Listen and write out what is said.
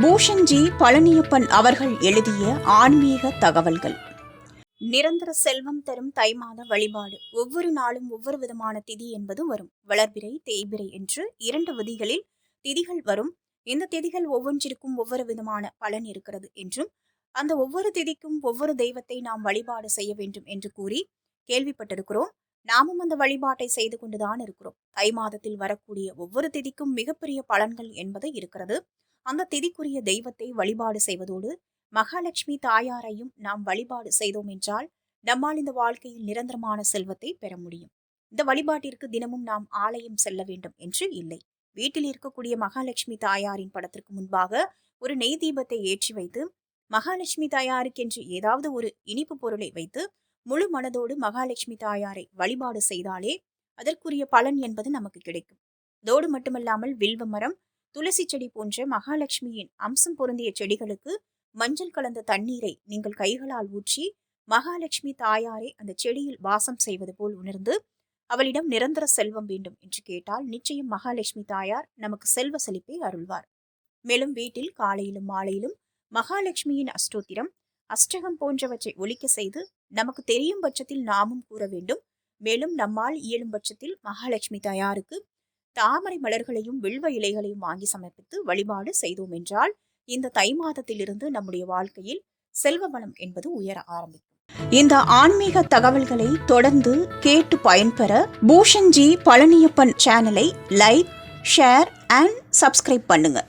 பூஷன்ஜி பழனியப்பன் அவர்கள் எழுதிய ஆன்மீக தகவல்கள். நிரந்தர செல்வம் தரும் தை மாத வழிபாடு. ஒவ்வொரு நாளும் ஒவ்வொரு விதமான திதி என்பது வரும். வளர்பிறை தேய்பிறை என்று இரண்டு விதிகளில் திதிகள் வரும். இந்த திதிகள் ஒவ்வொன்றிற்கும் ஒவ்வொரு விதமான பலன் இருக்கிறது என்றும் அந்த ஒவ்வொரு திதிக்கும் ஒவ்வொரு தெய்வத்தை நாம் வழிபாடு செய்ய வேண்டும் என்று கூறி கேள்விப்பட்டிருக்கிறோம். நாமும் அந்த வழிபாட்டை செய்து கொண்டுதான் இருக்கிறோம். தை மாதத்தில் வரக்கூடிய ஒவ்வொரு திதிக்கும் மிகப்பெரிய பலன்கள் என்பது இருக்கிறது. அந்த திதிக்குரிய தெய்வத்தை வழிபாடு செய்வதோடு மகாலட்சுமி தாயாரையும் நாம் வழிபாடு செய்தோம் என்றால் நம்மால் இந்த வாழ்க்கையில் நிரந்தரமான செல்வத்தை பெற முடியும். இந்த வழிபாட்டிற்கு தினமும் நாம் ஆலயம் செல்ல வேண்டும் என்று இல்லை. வீட்டில் இருக்கக்கூடிய மகாலட்சுமி தாயாரின் படத்திற்கு முன்பாக ஒரு நெய் தீபத்தை ஏற்றி வைத்து மகாலட்சுமி தாயாருக்கென்று ஏதாவது ஒரு இனிப்பு பொருளை வைத்து முழு மனதோடு மகாலட்சுமி தாயாரை வழிபாடு செய்தாலே அதற்குரிய பலன் என்பது நமக்கு கிடைக்கும். அதோடு மட்டுமல்லாமல் வில்வ மரம் துளசி செடி போன்ற மகாலட்சுமியின் அம்சம் பொருந்திய செடிகளுக்கு மஞ்சள் கலந்த தண்ணீரை நீங்கள் கைகளால் ஊற்றி மகாலட்சுமி தாயாரை அந்த செடியில் வாசம் செய்வது போல் உணர்ந்து அவளிடம் நிரந்தர செல்வம் வேண்டும் என்று கேட்டால் நிச்சயம் மகாலட்சுமி தாயார் நமக்கு செல்வ செழிப்பை அருள்வார். மேலும் வீட்டில் காலையிலும் மாலையிலும் மகாலட்சுமியின் அஷ்டோத்திரம் அஷ்டகம் போன்றவற்றை ஒழிக்க செய்து நமக்கு தெரியும் பட்சத்தில் நாமும் கூற வேண்டும். மேலும் நம்மால் இயலும் பட்சத்தில் மகாலட்சுமி தாயாருக்கு தாமரை மலர்களையும் வில்வ இலைகளையும் வாங்கி சமர்ப்பித்து வழிபாடு செய்தோம் என்றால் இந்த தை மாதத்திலிருந்து நம்முடைய வாழ்க்கையில் செல்வ வளம் என்பது உயர ஆரம்பிக்கும். இந்த ஆன்மீக தகவல்களை தொடர்ந்து கேட்டு பயன்பெற பூஷன்ஜி பழனியப்பன் சேனலை லைக் ஷேர் அண்ட் சப்ஸ்கிரைப் பண்ணுங்கள்